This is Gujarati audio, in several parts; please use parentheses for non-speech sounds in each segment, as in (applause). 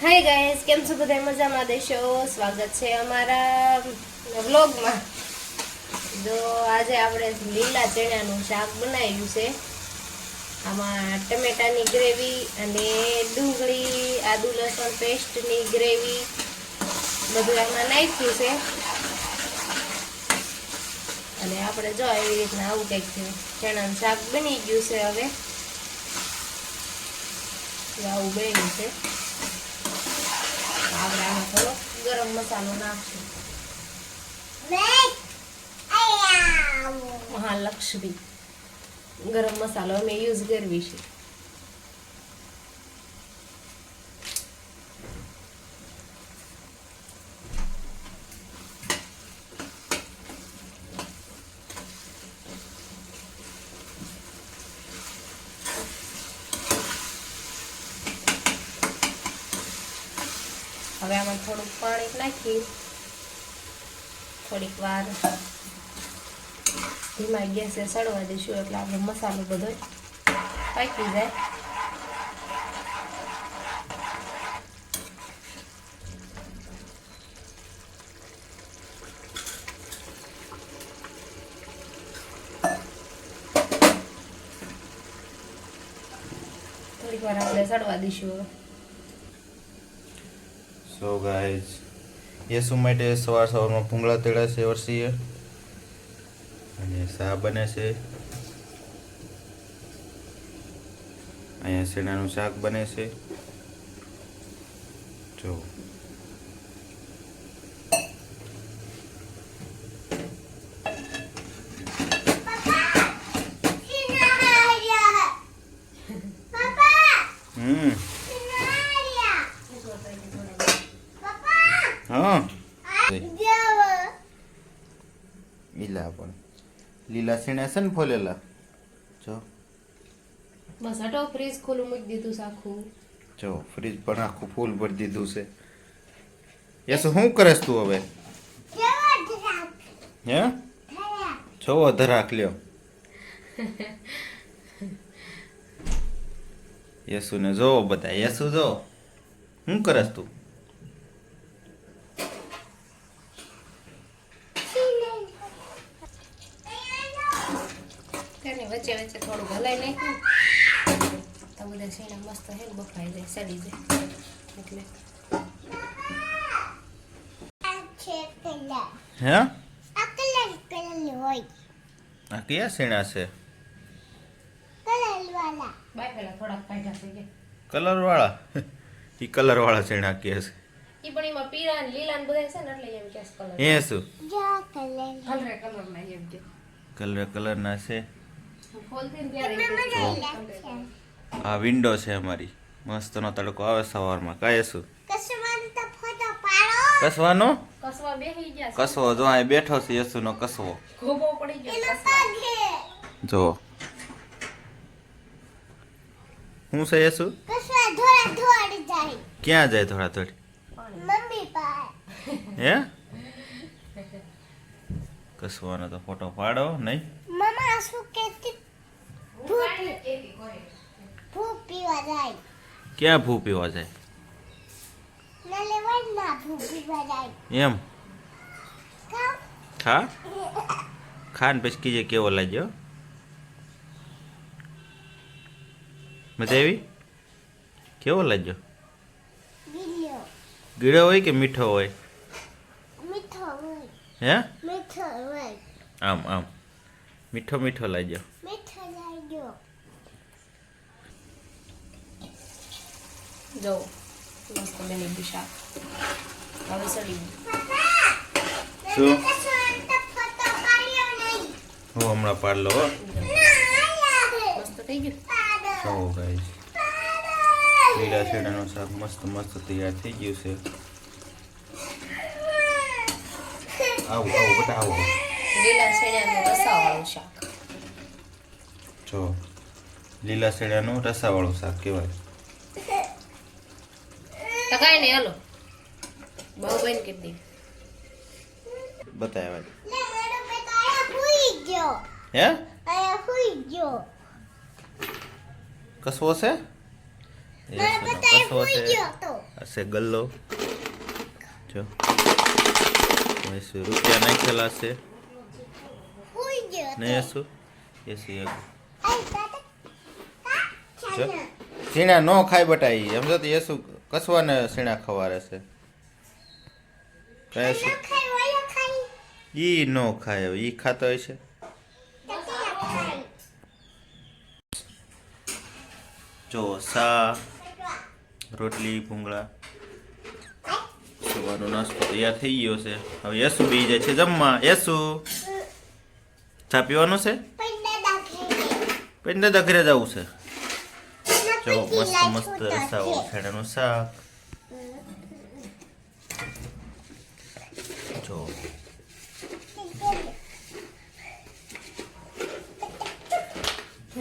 હાય ગાઈસ કેમ છો બધા? મજામાં દેશો? સ્વાગત છે અમારા વ્લોગમાં. તો આજે આપણે લીલા ચણાનું શાક બનાવ્યું છે. આમાં ટમેટાની ગ્રેવી અને ડુંગળી, આદુ લસણ પેસ્ટની ગ્રેવી બધું આમાં નાખ્યું છે. અને આપણે જો એવી રીતના આવું કંઈક ચણાનું શાક બની ગયું છે હવે. જો આવું બન્યું છે. આપણે આમાં થોડો ગરમ મસાલો નાખશું. મહાલક્ષ્મી. ગરમ મસાલો અમે યુઝ કરવી છે. આમાં થોડુંક પાણી નાખી, થોડીક વાર ધીમા ગેસે સડવા દઈશું એટલે આપણો મસાલો બધો પાકી જાય. થોડીક વાર આપણે સડવા દઈશું હવે. સો ગાઈઝ યસુ માટે સવાર સવારમાં ભૂંગળા તેડા છે વર્ષીએ અને શા બને છે. અહીંયા શેણાનું શાક બને છે. જો હમ હા લીલા પણ લીલા શેણા છે ને ફોલેલા. જો. બસ હટો ફ્રીજ ખુલ્લું મૂકી દીધું આખું. જો ફ્રીજ પણ આખું ફૂલ ભરી દીધું છે. યસ શું કરેસ તું હવે? હે? જોવો ધરાક લ્યો. (laughs) યસુને જોવો બધા. યસુ જો. શું કરેસ તું? વચ્ચે વચ્ચે થોડું ભલાઈ નાખ્યું. તો બધા સીણા મસ્ત હે ને બફાઈ જાય સડી જાય. એટલે. હે? આ કયા છે? છે કલર વાળા (laughs) ઈ કલર વાળા શેણા કે છે? ઈ પણ એમાં પીળા ને લીલા ને બધા છે ને એટલે એમ કે કલર. એ શું? હલરે કલર. ના એમ કે. કલર કલરના છે. ને આ વિન્ડો છે અમારી. મસ્તનો તડકો આવે સવારમાં. કાય શું કસવાનો? કસવા? જો અહીં બેઠો છે યસુનો કસવો. જો. શું છે યસુ ક્યાં જાય થોડા થોડી હે? કસવાનો તો ફોટો પાડો, નહીં? મમ્મા શું કહેતી હું કાંઈ નથી કહેતી કોઈ. ભૂ પીવા જાય ક્યાં ભૂ પીવા જાય ના લેવાય ના ભૂ પીવા જાય એમ કાં? ખા ખા ને પછી કીજે કેવો લાગ્યો મજા આવી કેવો લાગ્યો ગીલ્યો ગીળો હોય કે મીઠો હોય મીઠો હોય હે મીઠો હોય આમ આમ મીઠો મીઠો લાગ્યો મીઠો લાગ્યો જો મસ્ત બની ગયું શાક. હવે સડી ગયું. હું હમણાં પાડલો હો. ના મસ્ત થઈ ગયું. સો ગાઈસ લીલા શેડાનું શાક મસ્ત મસ્ત તૈયાર થઈ ગયું છે. આવું આવું બેટા આવું લીલા શેણાનું રસાવાળું શાક. જો લીલા શેડાનું રસાવાળું શાક કહેવાય. તો કાંઈ નહીં હાલો. બહુ બન કરી દે. હુઈ ગયો. હે? કસવો છે? કસવો છે. હશે ગલ્લો. જો. એસુ રૂપિયા નાખેલા છે. ને એસુ એસુ એક આઈ તાતા જો. સીણા નો. ખાય બટા ઈ. એમ જો તો એસુ કસવાને સીણા ખવારે છે? કયા છે ઈ નો ખાય ઈ ખાતો હોય છે? ચોસા જો સા રોટલી ભૂંગળા. સવારનો નાસ્તો તૈયાર થઈ ગયો છે. હવે યસુ બી જાય છે જમવા. યસુ! ચા પીવાનું છે? પંદર દાખલે ઘરે જવું છે. જો મસ્ત મસ્ત રસાવાળું ખેડાનું શાક. જો.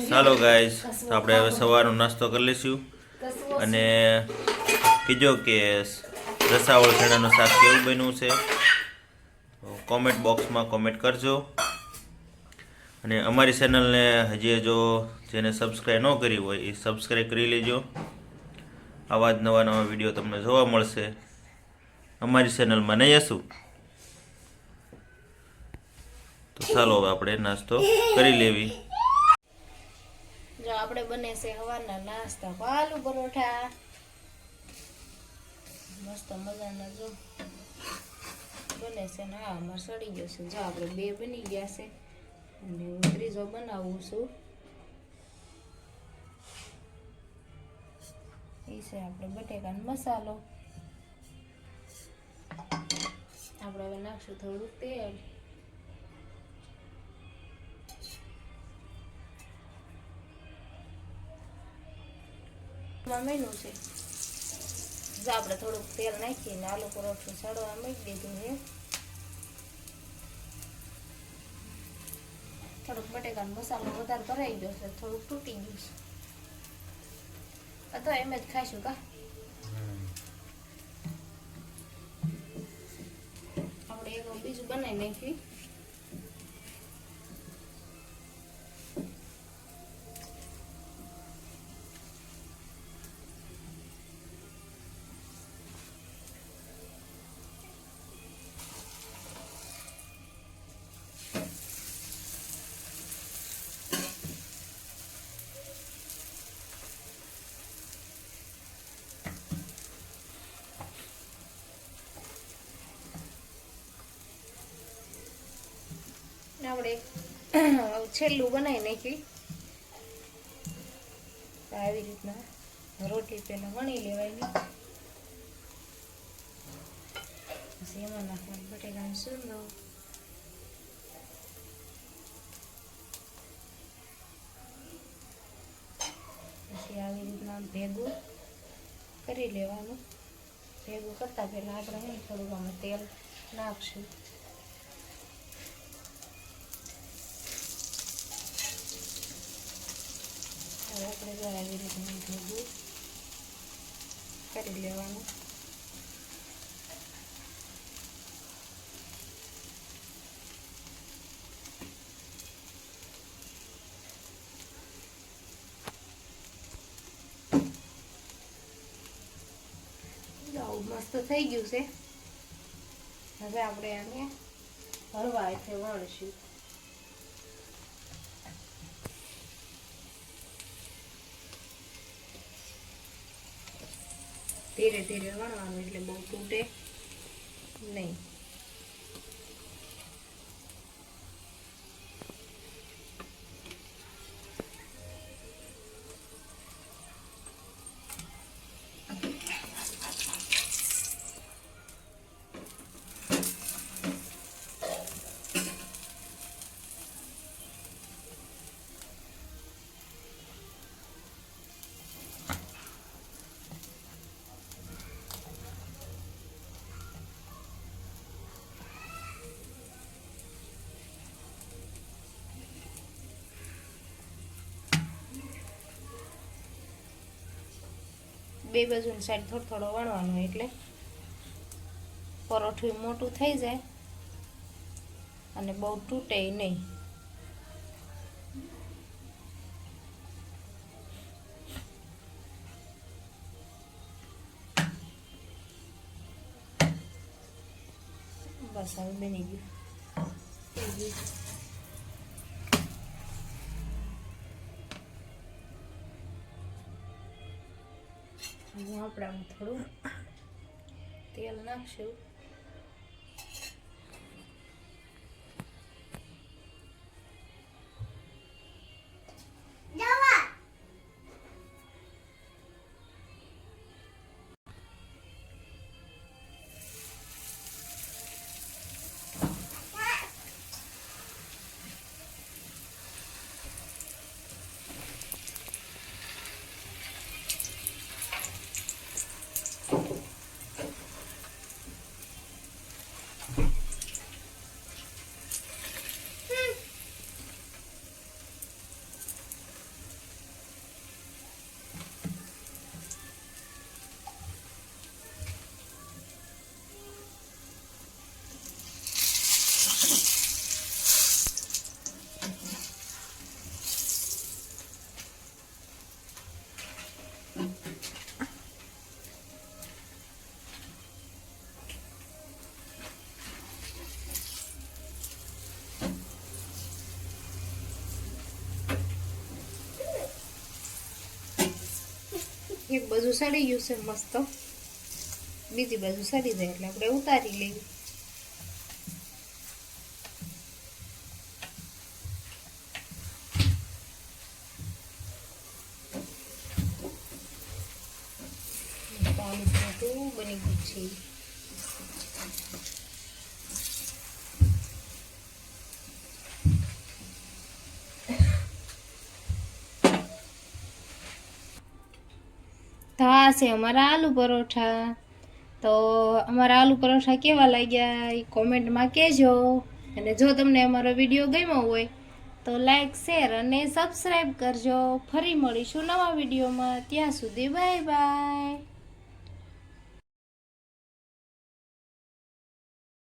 ચાલો ગાઈઝ તો આપણે હવે સવારનો નાસ્તો કરી લઈશું. અને કીજો કે રસાવળ ખેડાનું શાક કેવું બન્યું છે? કોમેન્ટ બોક્સમાં કોમેન્ટ કરજો. અને અમારી ચેનલને હજી જો જેને સબસ્ક્રાઈબ ન કરી હોય એ સબસ્ક્રાઈબ કરી લેજો. આવા જ નવા નવા વીડિયો તમને જોવા મળશે. અમારી ચેનલમાં નહીં હશું? તો ચાલો હવે આપણે નાસ્તો કરી લેવી. જો આપણે બને છે હવાના નાસ્તા. પાલુ પરોઠા. મસ્ત મજાના જો. બને છે ને, હા સડી ગયો છે. જો આપણે બે બની ગયા છે. અને હું ત્રીજો બનાવું છું. એ છે આપણે બટેકાનો મસાલો. આપણે હવે નાખશું થોડું તેલ. મેનુ છે. આપણે થોડુંક તેલ નાખીને આલુ પરોઠું સડવા મૂકી દીધું છે. થોડુંક બટેકાનો મસાલો વધારે ભરાઈ ગયો છે થોડુંક તૂટી ગયું છે. તો એમ જ ખાઈશું કા? આપણે એક બીજું બનાવી નાખ્યું. છેલ્લું બનાવી નાખ્યું. તો આવી રીતના રોટી પહેલાં વણી લેવાની. પછી એમાં નાખવાનું બટેકાનું સૂંદો પછી આવી રીતના ભેગું કરી લેવાનું. ભેગું કરતાં પહેલાં આપણે થોડુંક આમાં તેલ નાખશું. હવે આપણે જો આવી રીતનું ભેગું કરી લેવાનું. મસ્ત થઈ ગયું છે. હવે આપણે આને હળવા એટલે વણશું ધીરે ધીરે વણવાનું એટલે બહુ તૂટે નહીં. બે બાજુની સાઈડ થોડો થોડો વણવાનો એટલે પરોઠું મોટું થઈ જાય અને બહુ તૂટે નહીં. બસ, હવે બની ગયું. ગયું. આપણે આમ થોડું તેલ નાખશું એક બાજુ સડી ગયું છે મસ્ત બીજી બાજુ સડી જાય એટલે આપણે ઉતારી લઈએ બધું બની ગયું છે. આ છે અમારા આલુ પરોઠા. તો અમારા આલુ પરોઠા કેવા લાગ્યા એ કોમેન્ટમાં કહેજો. અને જો તમને અમારો વીડિયો ગમ્યો હોય, તો લાઈક, શેર અને સબસ્ક્રાઈબ કરજો. ફરી મળીશું નવા વિડીયોમાં. ત્યાં સુધી બાય બાય.